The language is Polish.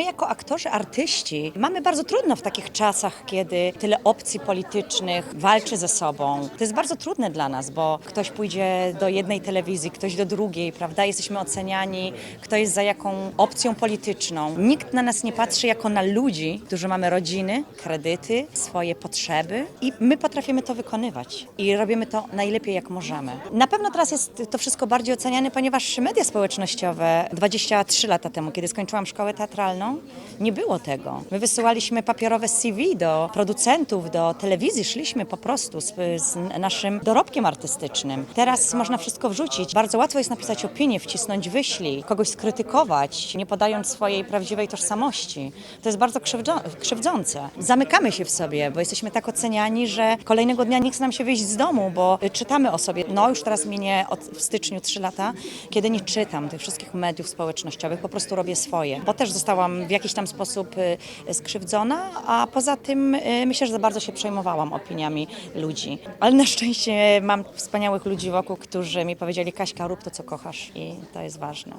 My jako aktorzy, artyści mamy bardzo trudno w takich czasach, kiedy tyle opcji politycznych walczy ze sobą. To jest bardzo trudne dla nas, bo ktoś pójdzie do jednej telewizji, ktoś do drugiej, prawda? Jesteśmy oceniani, kto jest za jaką opcją polityczną. Nikt na nas nie patrzy jako na ludzi, którzy mamy rodziny, kredyty, swoje potrzeby i my potrafimy to wykonywać i robimy to najlepiej jak możemy. Na pewno teraz jest to wszystko bardziej oceniane, ponieważ media społecznościowe 23 lata temu, kiedy skończyłam szkołę teatralną, nie było tego. My wysyłaliśmy papierowe CV do producentów, do telewizji, szliśmy po prostu z, z naszym dorobkiem artystycznym. Teraz można wszystko wrzucić. Bardzo łatwo jest napisać opinię, wcisnąć wyślij, kogoś skrytykować, nie podając swojej prawdziwej tożsamości. To jest bardzo krzywdzo- krzywdzące. Zamykamy się w sobie, bo jesteśmy tak oceniani, że kolejnego dnia nie chce nam się wyjść z domu, bo y, czytamy o sobie. No już teraz minie od, w styczniu trzy lata, kiedy nie czytam tych wszystkich mediów społecznościowych, po prostu robię swoje, bo też zostałam w jakiś tam sposób y, skrzywdzona, a poza tym y, myślę, że za bardzo się przejmowałam opiniami ludzi. Ale na szczęście mam wspaniałych ludzi wokół, którzy mi powiedzieli Kaśka, rób to, co kochasz i to jest ważne.